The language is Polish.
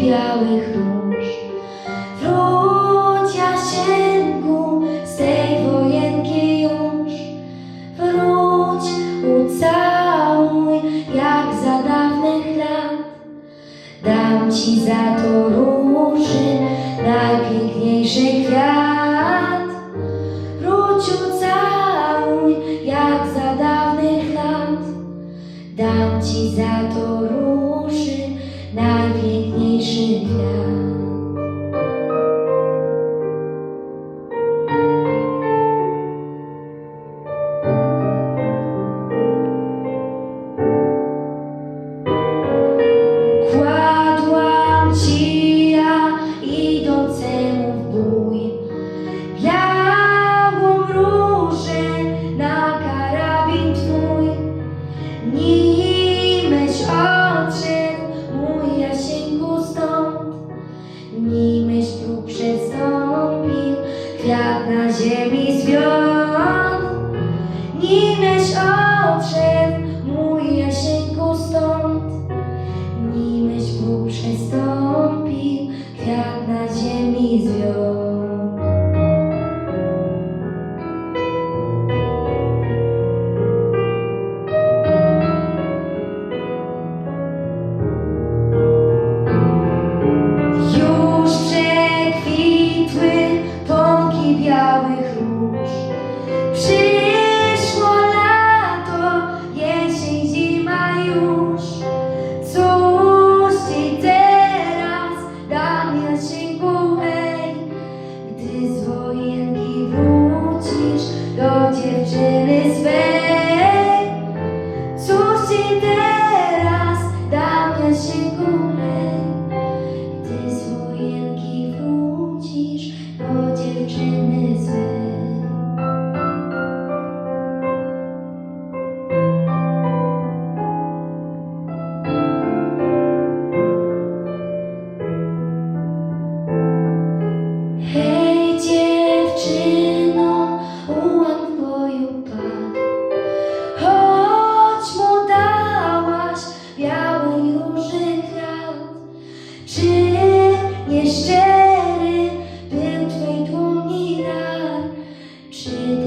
białych róż. Wróć, Jasieńku, z tej wojenki już. Wróć, ucałuj, jak za dawnych lat. Dam ci za to róży najpiękniejszy kwiat. Wróć, ucałuj, jak za dawnych lat. Dam ci za to róży najpiękniejszy kwiat. na ziemi zwiął, nim odszedł. dziewczyny swej. Cóż ci teraz, Damian się góry, gdy z wojenki wrócisz dziewczyny. Czy nieszczery był Twej dłoni dar? Czy